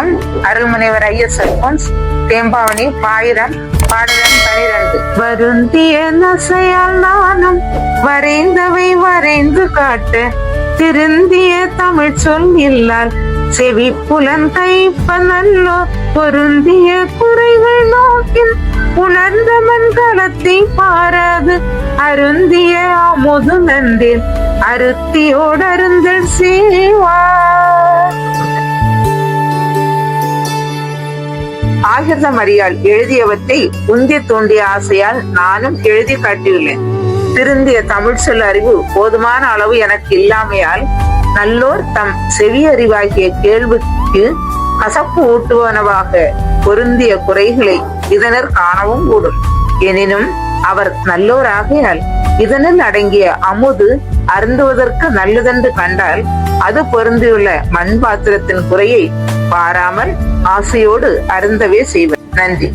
வணக்கம் அருள்முனைவர் ஐயர் சர்பன்ஸ் தேம்பாவணி பாயிரம் பாடலன் பனிரெண்டு. வருந்திய நசையால் நானும் வரைந்தவை வரைந்து காட்ட திருந்திய தமிழ் சொல் இல்லால் செவி புலன் கைப்ப நல்லோ பொருந்திய குறைகள் நோக்கின் உணர்ந்த மண்கலத்தை பாராது அருந்திய அமுது நந்தில் அருத்தியோடருந்தல் செய்வார். ஜாகிரத மரியாள் எழுதியவற்றை உந்தி தூண்டிய ஆசையால் நானும் எழுதி காட்டியுள்ளேன். திருந்திய தமிழ் சொல் அறிவு போதுமான அளவு எனக்கு இல்லாமையால் நல்லோர் தம் செவி அறிவாகிய கேள்விக்கு கசப்பு ஊட்டுவனவாக பொருந்திய குறைகளை இதனர் காணவும் கூடும். எனினும் அவர் நல்லோராகையால் இதனில் அடங்கிய அமுது அருந்துவதற்கு நல்லதென்று கண்டால் அது பொருந்தியுள்ள மண் பாத்திரத்தின் குறையை பாராமல் ஆசையோடு அருந்தவே செய்வர். நன்றி.